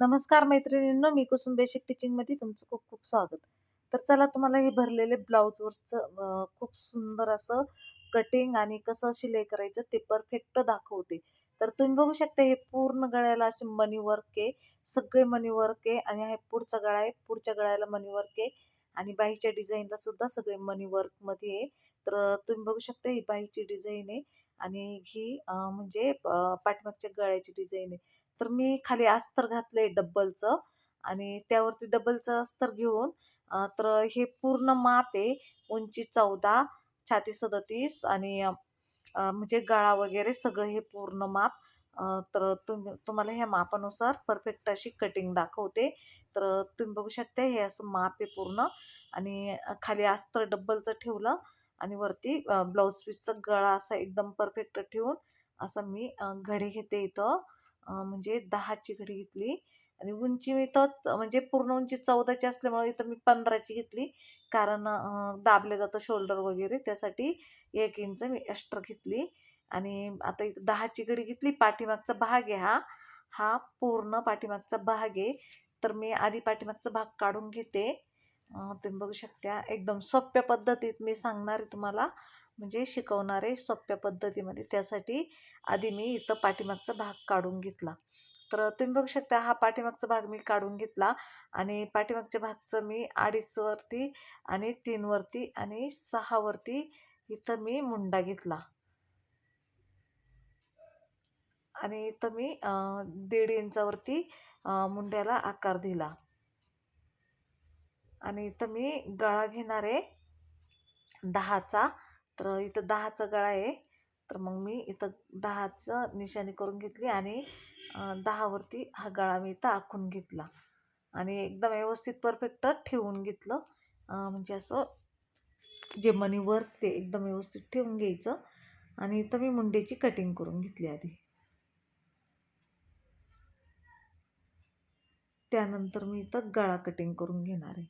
नमस्कार मैत्रिणींनो मी कुसुम बेसिक टीचिंगमध्ये तुमचं खूप खूप स्वागत. तर चला तुम्हाला हे भरलेले ब्लाऊजवरचं खूप सुंदर असं कटिंग आणि कसं शिलाई करायचं ते परफेक्ट दाखवते. तर तुम्ही बघू शकता हे पूर्ण गळ्याला असे मनी वर्क आहे. सगळे मनी वर्क आहे आणि हे पुढचा गळा आहे. पुढच्या गळ्याला मनी वर्क आहे आणि बाईच्या डिझाईनला सुद्धा सगळे मनी वर्कमध्ये आहे. तर तुम्ही बघू शकता ही बाईची डिझाईन आहे आणि ही म्हणजे पाठमागच्या पाठीमागच्या गळ्याची डिझाईन आहे. तर मी खाली अस्तर घातलंय डब्बलचं आणि त्यावरती डबलचं अस्तर घेऊन तर हे पूर्ण माप आहे उंची चौदा छाती सदतीस आणि म्हणजे गळा वगैरे सगळं हे पूर्ण माप. तर तुम तुम्हाला ह्या मापानुसार परफेक्ट अशी कटिंग दाखवते. तर तुम्ही बघू शकता हे असं माप आहे पूर्ण आणि खाली अस्तर डब्बलचं ठेवलं आणि वरती ब्लाऊज पीसचा गळा असा एकदम परफेक्ट ठेवून असं मी घडी घेते इथं. म्हणजे दहाची घडी घेतली आणि उंची मी तर म्हणजे पूर्ण उंची चौदाची असल्यामुळे इथं मी पंधराची घेतली. कारण दाबलं जातं शोल्डर वगैरे त्यासाठी एक इंच मी एक्स्ट्रा घेतली. आणि आता इथं दहाची घडी घेतली. पाठीमागचा भाग आहे हा. हा पूर्ण पाठीमागचा भाग आहे. तर मी आधी पाठीमागचा भाग काढून घेते. तुम्ही बघू शकता एकदम सोप्या पद्धतीत मी सांगणार आहे तुम्हाला. म्हणजे शिकवणारे सोप्या पद्धतीमध्ये. त्यासाठी आधी मी इथं पाठीमागचा भाग काढून घेतला. तर तुम्ही बघू शकता हा पाठीमागचा भाग मी काढून घेतला आणि पाठीमागच्या भागचं मी अडीचवरती आणि तीनवरती आणि सहावरती इथं मी मुंडा घेतला. आणि इथं मी दीड इंचावरती मुंड्याला आकार दिला. आणि इथं मी गळा घेणारे दहाचा तर इथं दहाचा गळा आहे. तर मग मी इथं दहाचं निशाणी करून घेतली आणि दहावरती हा गळा मी इथं आखून घेतला. आणि एकदम व्यवस्थित परफेक्ट ठेवून घेतलं. म्हणजे असं जे मनी वर्क ते एकदम व्यवस्थित ठेवून घ्यायचं. आणि इथं मी मुंडेची कटिंग करून घेतली आधी. त्यानंतर मी इथं गळा कटिंग करून घेणार आहे.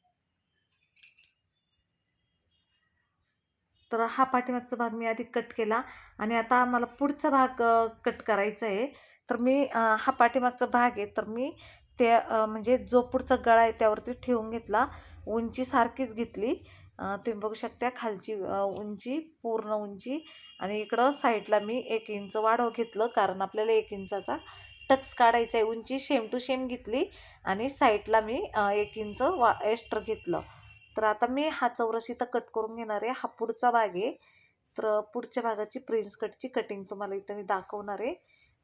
तर हा पाठीमागचा भाग मी आधी कट केला आणि आता मला पुढचा भाग कट करायचा आहे तर मी हा पाठीमागचा भाग आहे. तर मी ते म्हणजे जो पुढचा गळा आहे त्यावरती ठेवून घेतला. उंची सारखीच घेतली. तुम्ही बघू शकता खालची उंची पूर्ण उंची आणि इकडं साईडला मी एक इंच वाढव घेतलं कारण आपल्याला एक इंचाचा टक्स काढायचा आहे उंची शेम टू शेम घेतली आणि साईडला मी एक इंच वा एक्स्ट्रा घेतलं. तर आता मी हा चौरस इथं कट करून घेणार आहे. हा पुढचा भाग आहे. तर पुढच्या भागाची प्रिन्स कटची कटिंग तुम्हाला इथं मी दाखवणार आहे.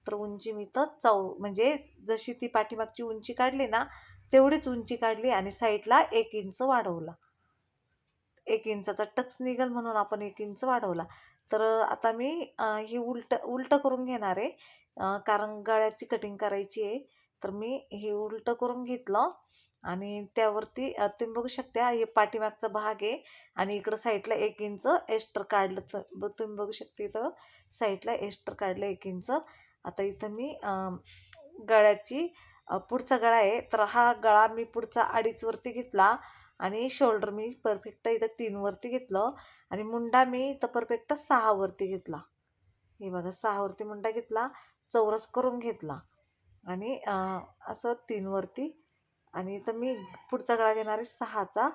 तर उंची मी तर चौ म्हणजे जशी ती पाठीमागची उंची काढली ना तेवढीच उंची काढली आणि साईडला एक इंच वाढवला. एक इंचाचा टक्स निघल म्हणून आपण एक इंच वाढवला. तर आता मी हे ही उलट उलट करून घेणार आहे. कारण गळ्याची कटिंग करायची आहे. तर मी हे उलट करून घेतलं. आणि त्यावरती तुम्ही बघू शकता हे पाठीमागचा भाग आहे आणि इकडं साईडला एक इंच एस्टर काढलं तर ब- तुम्ही बघू शकता इथं साईडला एस्टर काढलं एक इंच. आता इथं मी गळ्याची पुढचा गळा आहे तर हा गळा मी पुढचा अडीचवरती घेतला आणि शोल्डर मी परफेक्ट इथं तीनवरती घेतलं आणि मुंडा मी इथं परफेक्ट सहावरती घेतला. हे बघा सहावरती मुंडा घेतला चौरस करून घेतला आणि असं तीनवरती आणि इथं मी पुढचा गळा घेणार आहे सहाचा.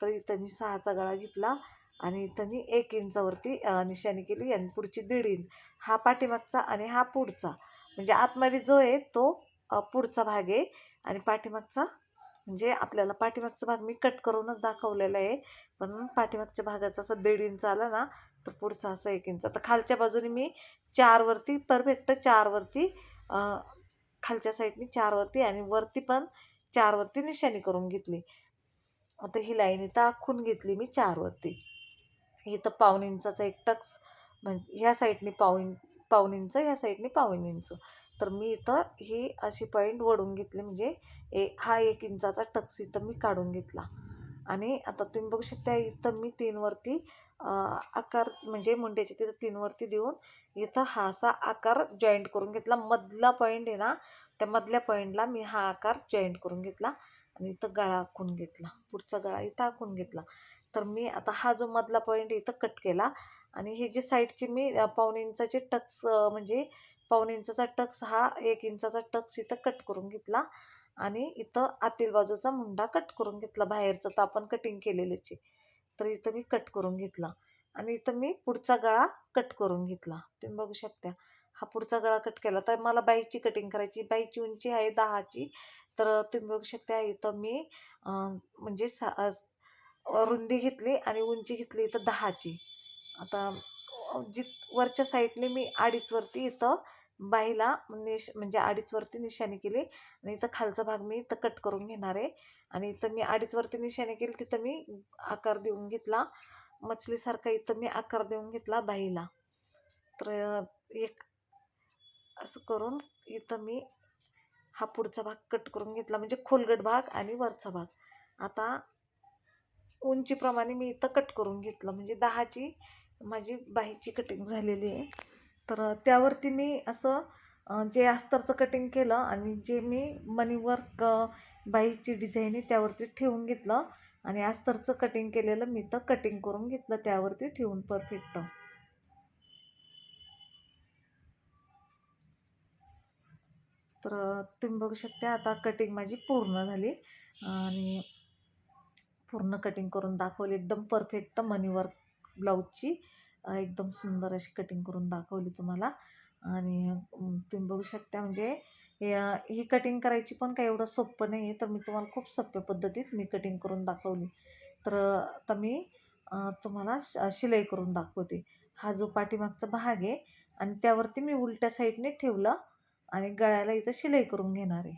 तर इथं मी सहाचा गळा घेतला आणि इथं मी एक इंचावरती निशाणी केली आणि पुढची दीड इंच. हा पाठीमागचा आणि हा पुढचा. म्हणजे आतमध्ये जो आहे तो पुढचा भाग आहे आणि पाठीमागचा म्हणजे आपल्याला पाठीमागचा भाग मी कट करूनच दाखवलेला आहे. पण पाठीमागच्या भागाचा असं दीड इंच आला ना तर पुढचा असं एक इंच. तर खालच्या बाजूने मी चारवरती परफेक्ट चारवरती खालच्या साईडनी चारवरती आणि वरती पण चारवरती निशाणी करून घेतली. आता ही लाईन इथं आखून घेतली मी चारवरती. इथं पाऊन इंचाचा एक टक्स म्हणजे ह्या साईडने पाऊन पाऊण इंच ह्या साईडने पाऊन इंच तर मी इथं ही अशी पॉईंट वडून घेतली म्हणजे ए हा एक इंचाचा टक्स इथं मी काढून घेतला. आणि आता तुम्ही बघू शकता इथं मी तीनवरती आकार म्हणजे मुंड्याच्या तिथं तीनवरती देऊन इथं हा असा आकार जॉईंट करून घेतला. मधला पॉईंट आहे ना त्या मधल्या पॉईंटला मी हा आकार जॉईंट करून घेतला आणि इथं गळा आखून घेतला. पुढचा गळा इथं आखून घेतला. तर मी आता हा जो मधला पॉईंट इथं कट केला आणि हे जे साईडचे मी अ, पाऊण इंचाचे टक्स म्हणजे पाऊण इंचाचा टक्स हा एक इंचाचा टक्स इथं कट करून घेतला आणि इथं आतील बाजूचा मुंडा कट करून घेतला. बाहेरचं तर आपण कटिंग केलेलीच आहे. तर इथं मी कट करून घेतला. आणि इथं मी पुढचा गळा कट करून घेतला. तुम्ही बघू शकता. हा पुढचा गळा कट केला. तर मला बाईची कटिंग करायची. बाईची उंची आहे दहाची. तर तुम्ही बघू शकता इथं मी म्हणजे सा रुंदी घेतली आणि उंची घेतली इथं दहाची. आता जित वरच्या साईडने मी अडीचवरती इथं बाईला निश म्हणजे अडीचवरती निशाणी केली आणि इथं खालचा भाग मी इथं कट करून घेणार आहे. आणि इथं मी अडीचवरती निशाणी केली तिथं मी आकार देऊन घेतला. मछलीसारखा इथं मी आकार देऊन घेतला बाईला. तर एक असं करून इथं मी हा पुढचा भाग कट करून घेतला म्हणजे खोलगट भाग आणि वरचा भाग. आता उंचीप्रमाणे मी इथं कट करून घेतलं म्हणजे दहाची माझी बाहीची कटिंग झालेली आहे. तर त्यावरती मी असं जे अस्तरचं कटिंग केलं आणि जे मी मनीवर्क बाईची डिझाईन आहे त्यावरती ठेवून घेतलं आणि अस्तरचं कटिंग केलेलं मी तर कटिंग करून घेतलं त्यावरती ठेवून परफेक्ट तर तुम्ही बघू शकता आता कटिंग माझी पूर्ण झाली आणि पूर्ण कटिंग करून दाखवली. एकदम परफेक्ट मनीवर्क ब्लाऊजची एकदम सुंदर अशी कटिंग करून दाखवली तुम्हाला. आणि तुम्ही बघू शकता म्हणजे ही कटिंग करायची पण काही एवढं सोपं नाही आहे तर मी तुम्हाला खूप सोप्या पद्धतीत मी कटिंग करून दाखवली. तर आता मी तुम्हाला शिलाई करून दाखवते. हा जो पाठीमागचा भाग आहे आणि त्यावरती मी उलट्या साईडने ठेवलं आणि गळ्याला इथं शिलाई करून घेणार आहे.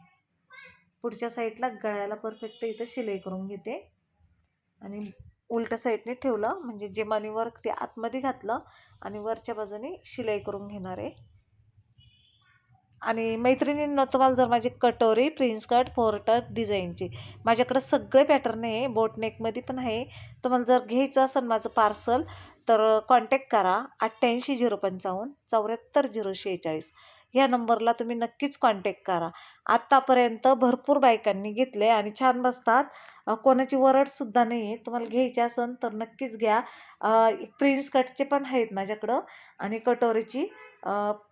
पुढच्या साईडला गळ्याला परफेक्ट इथं शिलाई करून घेते. आणि उलट्या साईडने ठेवलं. म्हणजे जे मनीवर्क ते आतमध्ये घातलं आणि वरच्या बाजूने शिलाई करून घेणार आहे. आणि मैत्रिणींना तुम्हाला जर माझी कटोरी प्रिन्स कट फोरटक डिझाईनची माझ्याकडं सगळे पॅटर्न आहे. बोटनेकमध्ये पण आहे. तुम्हाला जर घ्यायचं असेल माझं पार्सल तर कॉन्टॅक्ट करा अठ्ठ्याऐंशी झिरो पंचावन्न चौऱ्याहत्तर झिरो शेहेचाळीस. ह्या नंबरला तुम्ही नक्कीच कॉन्टॅक्ट करा. आत्तापर्यंत भरपूर बायकांनी घेतले आणि छान बसतात. कोणाची वरडसुद्धा नाही आहे तुम्हाला घ्यायची असेल तर नक्कीच घ्या. प्रिन्स कटचे पण आहेत माझ्याकडं आणि कटोरीची.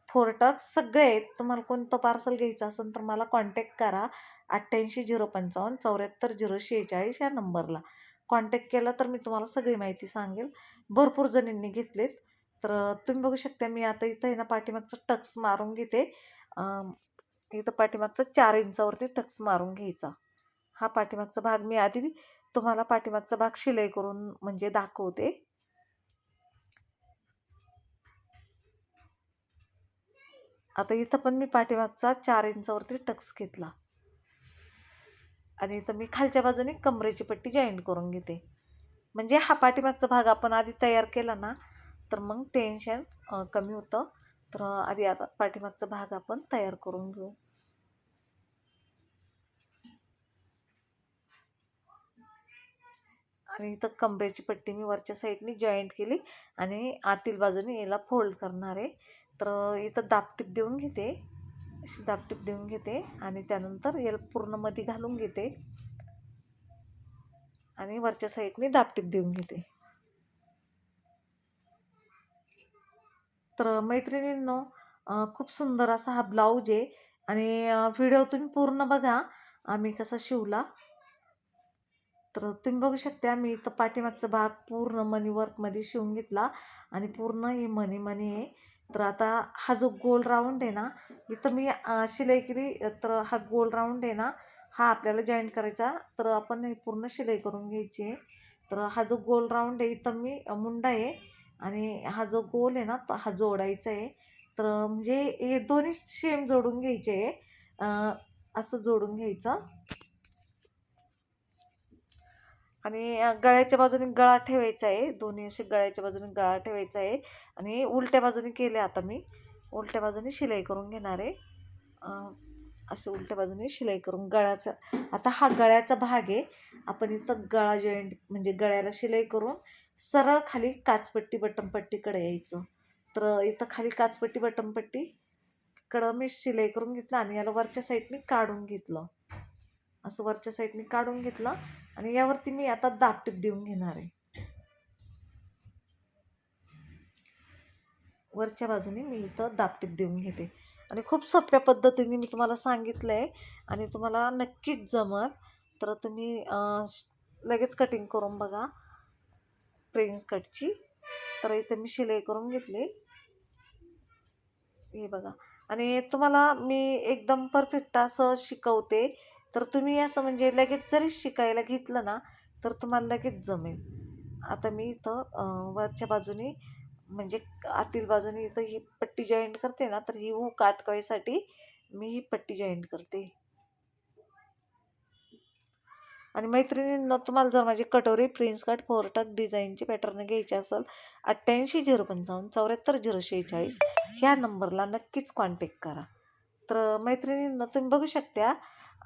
फोरटक सगळे आहेत. तुम्हाला कोणतं पार्सल घ्यायचं असेल तर मला कॉन्टॅक्ट करा. अठ्ठ्याऐंशी झिरो पंचावन्न चौऱ्याहत्तर झिरो शेहेचाळीस या नंबरला. कॉन्टॅक्ट केला तर मी तुम्हाला सगळी माहिती सांगेल. भरपूर जणींनी घेतलेत. तर तुम्ही बघू शकता मी आता इथं आहे ना पाठीमागचं टक्स मारून घेते. इथं पाठीमागचं चार इंचावरती टक्स मारून घ्यायचा. हा पाठीमागचा भाग मी आधी तुम्हाला पाठीमागचा भाग शिलाई करून म्हणजे दाखवते. आता इथं पण मी पाठीमागचा चार इंचावरती टक्स घेतला. आणि इथं मी खालच्या बाजूने कमरेची पट्टी जॉईंट करून घेते. म्हणजे हा पाठीमागचा भाग आपण आधी तयार केला ना तर मग टेन्शन कमी होतं. तर आधी आता पाठीमागचा भाग आपण तयार करून घेऊ. आणि इथं कमरेची पट्टी मी वरच्या साईडने जॉईंट केली आणि आतील बाजूने याला फोल्ड करणार आहे. तर इथं दापटीप देऊन घेते. अशी दापटीप देऊन घेते आणि त्यानंतर याला पूर्णमध्ये घालून घेते. आणि वरच्या साईडने दापटीप देऊन घेते. तर मैत्रिणींनो खूप सुंदर असा हा ब्लाऊज आहे. आणि व्हिडिओ तुम्ही पूर्ण बघा. आम्ही कसा शिवला. तर तुम्ही बघू शकता मी इथं पाठीमागचा भाग पूर्ण मनी वर्कमध्ये शिवून घेतला. आणि पूर्ण हे मनी मनी आहे. तर आता हा जो गोल राऊंड आहे ना इथं मी शिलाई केली तर हा गोल राऊंड आहे ना हा आपल्याला जॉईन करायचा. तर आपण पूर्ण शिलाई करून घ्यायची आहे. तर हा जो गोल राऊंड आहे इथं मी मुंडा आहे आणि हा जो गोल आहे ना तो हा जोडायचा आहे. तर म्हणजे हे दोन्ही सेम जोडून घ्यायचे आहे. असं जोडून घ्यायचं. आणि गळ्याच्या बाजूने गळा ठेवायचा आहे. दोन्ही असे गळ्याच्या बाजूने गळा ठेवायचा आहे. आणि उलट्या बाजूने केले आता मी. उलट्या बाजूने शिलाई करून घेणार आहे. असं उलट्या बाजूने शिलाई करून गळ्याचा आता हा गळ्याचा भाग आहे. आपण इथं गळा जॉईंट म्हणजे गळ्याला शिलाई करून सरळ खाली काचपट्टी बटमपट्टीकडे यायचं. तर इथं खाली काचपट्टी बटमपट्टीकडं मी शिलाई करून घेतलं आणि याला वरच्या साईडने काढून घेतलं. असं वरच्या साईडने काढून घेतलं आणि यावरती मी आता दापटीप देऊन घेणार आहे. वरच्या बाजूने मी इथं दापटीप देऊन घेते. आणि खूप सोप्या पद्धतीने मी तुम्हाला सांगितलं आहे आणि तुम्हाला नक्कीच जमत तर तुम्ही लगेच कटिंग करून बघा. प्रिन्स कटची तर इथे मी शिलाई करून घेतली. हे बघा. आणि तुम्हाला मी एकदम परफेक्ट असं शिकवते. तर तुम्ही असं म्हणजे लगेच जरी शिकायला घेतलं ना तर तुम्हाला लगेच जमेल. आता मी इथं वरच्या बाजूनी म्हणजे आतील बाजूने इथं ही पट्टी जॉईंट करते ना तर ही हूक अटकवायसाठी मी ही पट्टी जॉईंट करते. आणि मैत्रिणींना तुम्हाला जर माझी कटोरी प्रिन्स कट फोरटक डिझाईनची पॅटर्न घ्यायची असेल अठ्ठ्याऐंशी झिरो पंचावन्न चौऱ्याहत्तर झिरो शेहेचाळीस ह्या नंबरला नक्कीच कॉन्टॅक्ट करा. तर मैत्रिणींना तुम्ही बघू शकता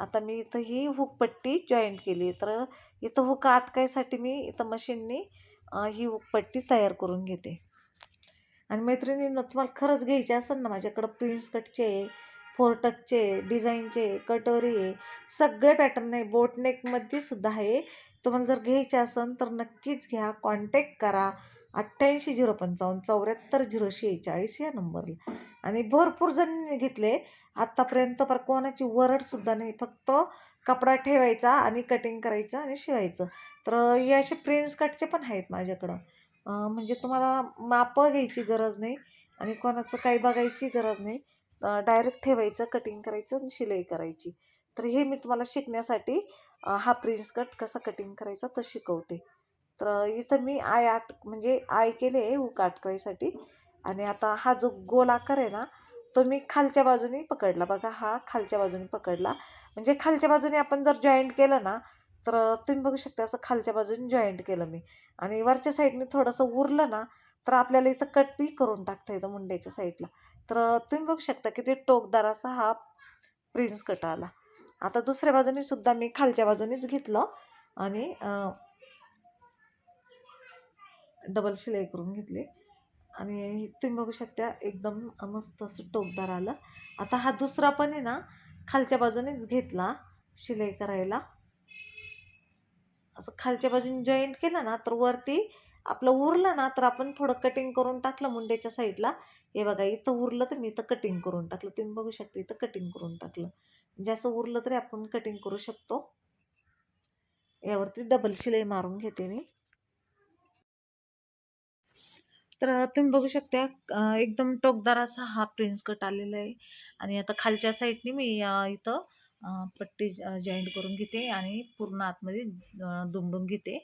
आता मी इथं ही हुक पट्टी जॉईंट केली. तर इथं हुक अटकायसाठी मी इथं मशीननी ही हुक पट्टी तयार करून घेते. आणि मैत्रिणींना तुम्हाला खरंच घ्यायचे असेल ना माझ्याकडं प्रिन्स कटचे फोरटकचे डिझाईनचे कटोरी आहे सगळे पॅटर्न आहे. बोटनेकमध्ये सुद्धा आहे. तुम्हाला जर घ्यायचे असेल तर नक्कीच घ्या. कॉन्टॅक्ट करा. अठ्ठ्याऐंशी झिरो पंचावन्न चौऱ्याहत्तर झिरो शेहेचाळीस या नंबरला आणि भरपूर जण घेतले. आत्तापर्यंत पर कोणाची वरडसुद्धा नाही. फक्त कपडा ठेवायचा आणि कटिंग करायचं आणि शिवायचं. तर हे असे प्रिन्स कटचे पण आहेत माझ्याकडं. म्हणजे तुम्हाला मापं घ्यायची गरज नाही आणि कोणाचं काही बघायची गरज नाही. डायरेक्ट ठेवायचं कटिंग करायचं आणि शिलाई करायची. तर हे मी तुम्हाला शिकण्यासाठी हा प्रिन्स कट कसा कटिंग करायचा तो शिकवते. तर इथं मी आय आट म्हणजे आय केले आहे हुक आटकवायसाठी आणि आता हा जो गोल आकार आहे ना तो मी खालच्या बाजूने पकडला. बघा हा खालच्या बाजूने पकडला. म्हणजे खालच्या बाजूने आपण जर जॉईंट केलं ना तर तुम्ही बघू शकता असं खालच्या बाजूने जॉईंट केलं मी. आणि वरच्या साईडने थोडंसं उरलं ना तर आपल्याला इथं कटपी करून टाकता येतं मुंड्याच्या साईडला तर तुम्ही बघू शकता किती टोकदार असा हा प्रिन्स कट आला. आता दुसऱ्या बाजूने सुद्धा मी खालच्या बाजूनेच घेतलं आणि डबल शिलाई करून घेतली. आणि तुम्ही बघू शकता एकदम मस्त असं टोकदार आलं. आता हा दुसरा पण आहे ना खालच्या बाजूनेच घेतला शिलाई करायला. असं खालच्या बाजूने जॉईंट केलं ना तर वरती आपलं उरलं ना तर आपण थोडं कटिंग करून टाकलं मुंड्याच्या साईडला. हे बघा इथं उरलं तर मी इथं कटिंग करून टाकलं. तुम्ही बघू शकता इथं कटिंग करून टाकलं. म्हणजे असं उरलं तरी आपण कटिंग करू शकतो. यावरती डबल शिलाई मारून घेते मी. तर तुम्ही बघू शकता एकदम टोकदार असा हा प्रिन्स कट आलेला आहे. आणि आता खालच्या साईडने मी इथं पट्टी जॉईंट करून घेते आणि पूर्ण आतमध्ये दुमडून घेते.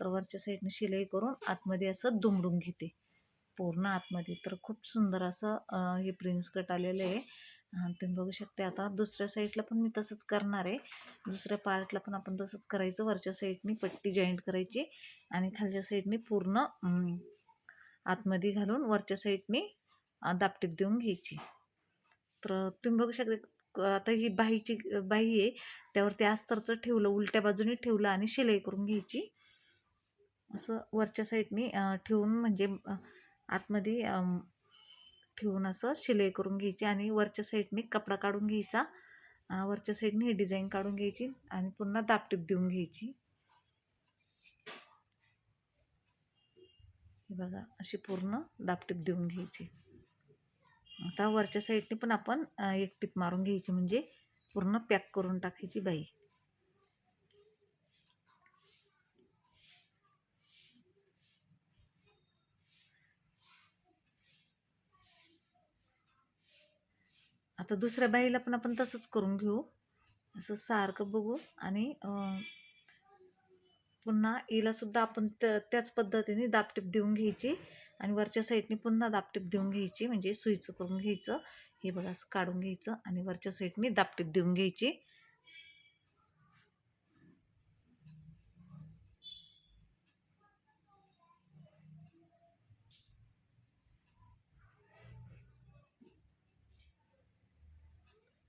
तर वरच्या साईडने शिलाई करून आतमध्ये असं दुमडून घेते. पूर्ण आतमध्ये. तर खूप सुंदर असं हे प्रिन्स कट आलेलं आहे. तुम्ही बघू शकता आता दुसऱ्या साईडला पण मी तसंच करणार आहे. दुसऱ्या पार्टला पण आपण तसंच करायचं. वरच्या साईडनी पट्टी जॉईंट करायची आणि खालच्या साईडने पूर्ण आतमध्ये घालून वरच्या साईडने अं, दापटीप देऊन घ्यायची. तर तुम्ही बघू शकता आता ही बाहीची बाही आहे त्यावरती अस्तरचं ठेवलं उलट्या बाजूने ठेवलं आणि शिलाई करून घ्यायची. असं वरच्या साईडने ठेवून म्हणजे आतमध्ये ठेवून असं शिलाई करून घ्यायची आणि वरच्या साईडने कपडा काढून घ्यायचा. वरच्या साईडने ही डिझाईन काढून घ्यायची आणि पुन्हा दापटीप देऊन घ्यायची. बघा अशी पूर्ण दापटीप देऊन घ्यायची. आता वरच्या साईडने पण आपण एक टीप मारून घ्यायची म्हणजे पूर्ण पॅक करून टाकायची बाई. आता दुसऱ्या बाईला पण आपण तसंच करून घेऊ. असं सारखं बघू आणि पुन्हा हिला सुद्धा आपण त्या त्याच पद्धतीने दापटीप देऊन घ्यायची. आणि वरच्या साईडने पुन्हा दापटीप देऊन घ्यायची. म्हणजे सुईचं करून घ्यायचं. हे बघा असं काढून घ्यायचं. आणि वरच्या साईडने दापटीप देऊन घ्यायची.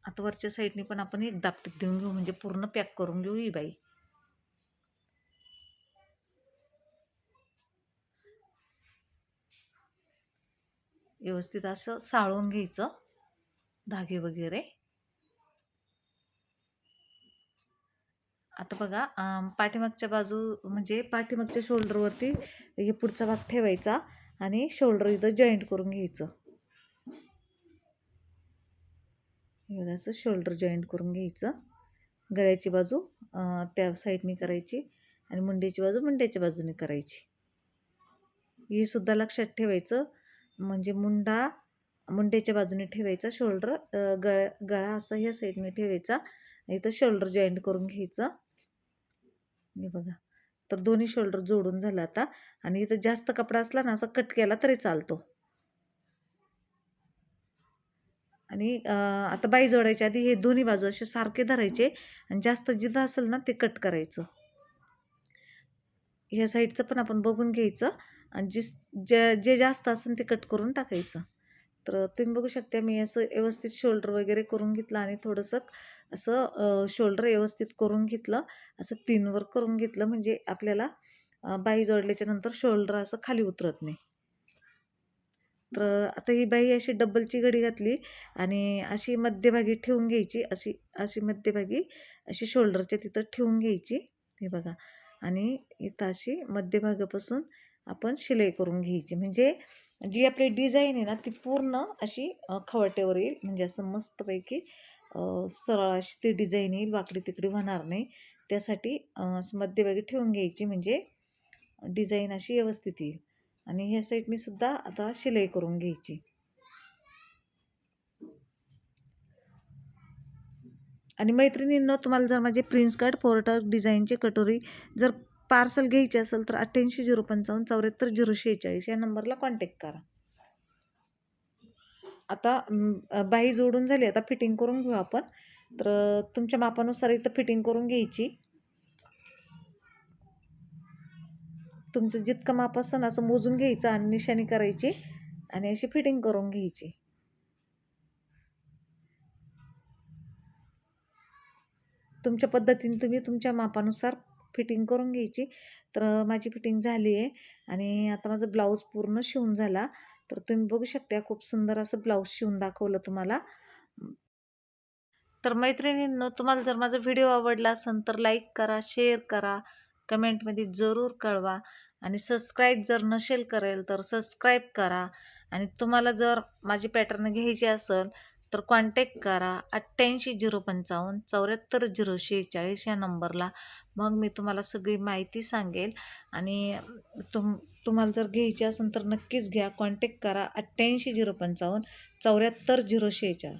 आता वरच्या साईडने पण आपण एक दापटीप देऊन घेऊ. म्हणजे पूर्ण पॅक करून घेऊ ही बाई. व्यवस्थित असं साळून घ्यायचं धागे वगैरे. आता बघा पाठीमागच्या बाजू म्हणजे पाठीमागच्या शोल्डरवरती हे पुढचा भाग ठेवायचा आणि शोल्डर इथं जॉईंट करून घ्यायचं. एवढं असं शोल्डर जॉईंट करून घ्यायचं. गळ्याची बाजू त्या साईडने करायची आणि मुंड्याची बाजू मुंड्याच्या बाजूने करायची. हे सुद्धा लक्षात ठेवायचं. म्हणजे मुंडा मुंडेच्या बाजूने ठेवायचा शोल्डर गळ गळा असा ह्या साईडने ठेवायचा. इथं शोल्डर जॉईंट करून घ्यायचं. हे बघा. तर दोन्ही शोल्डर जोडून झालं आता. आणि इथं जास्त कपडा असला ना असा कट केला तरी चालतो. आणि आता बाई जोडायच्या आधी हे दोन्ही बाजू असे सारखे धरायचे आणि जास्त जिथं असेल ना ते कट करायचं. ह्या साईडचं पण आपण बघून घ्यायचं. जिस जे जे जास्त असेल ते कट करून टाकायचं. तर तुम्ही बघू शकता मी असं व्यवस्थित शोल्डर वगैरे करून घेतलं आणि थोडंसं असं शोल्डर व्यवस्थित करून घेतलं. असं तीनवर करून घेतलं म्हणजे आपल्याला बाई जोडल्याच्या नंतर शोल्डर असं खाली उतरत नाही. तर आता ही बाई अशी डबलची घडी घातली आणि अशी मध्यभागी ठेवून घ्यायची. अशी अशी मध्यभागी अशी शोल्डरच्या तिथं ठेवून घ्यायची. हे बघा. आणि इथं अशी मध्यभागापासून आपण शिलाई करून घ्यायची. म्हणजे जी आपली डिझाईन आहे ना ती पूर्ण अशी खवाट्यावर येईल. म्हणजे असं मस्तपैकी सरळ अशी ती डिझाईन येईल. वाकडी तिकडी होणार नाही. त्यासाठी असं मध्यभागी ठेवून घ्यायची. म्हणजे डिझाईन अशी व्यवस्थित येईल. आणि ह्या साईडनी सुद्धा आता शिलाई करून घ्यायची. आणि मैत्रिणींनो तुम्हाला जर माझे प्रिन्स कार्ड फोर्टर डिझाईनचे कटोरी जर पार्सल घ्यायचे असेल तर अठ्ठ्याऐंशी झिरो पंचावन्न चौऱ्याहत्तर झिरो शेहेचाळीस या नंबरला कॉन्टॅक्ट करा. आता बाई बाही जोडून झाली आता फिटिंग करून घेऊ आपण. तर तुमच्या मापानुसार इथं फिटिंग करून घ्यायची. तुमचं जितकं माप असेल असं मोजून घ्यायचं आणि निशाणी करायची आणि अशी फिटिंग करून घ्यायची. तुमच्या पद्धतीने तुम्ही तुमच्या मापानुसार फिटिंग करून घ्यायची. तर माझी फिटिंग झाली आहे आणि आता माझं ब्लाऊज पूर्ण शिवून झाला. तर तुम्ही बघू शकता खूप सुंदर असं ब्लाऊज शिवून दाखवलं तुम्हाला. तर मैत्रिणींनो तुम्हाला जर माझा व्हिडिओ आवडला असेल तर लाईक करा शेअर करा कमेंटमध्ये जरूर कळवा आणि सबस्क्राईब जर नसेल करेल तर सबस्क्राईब करा आणि तुम्हाला जर माझी पॅटर्न घ्यायची असेल तर कॉन्टॅक्ट करा अठ्ठ्याऐंशी झिरो पंचावन्न चौऱ्याहत्तर झिरो शेहेचाळीस या नंबरला. मग मी तुम्हाला सगळी माहिती सांगेल आणि तुम तुम्हाला जर घ्यायची असेल तर नक्कीच घ्या. कॉन्टॅक्ट करा अठ्ठ्याऐंशी झिरो पंचावन्न चौऱ्याहत्तर झिरो शेहेचाळीस.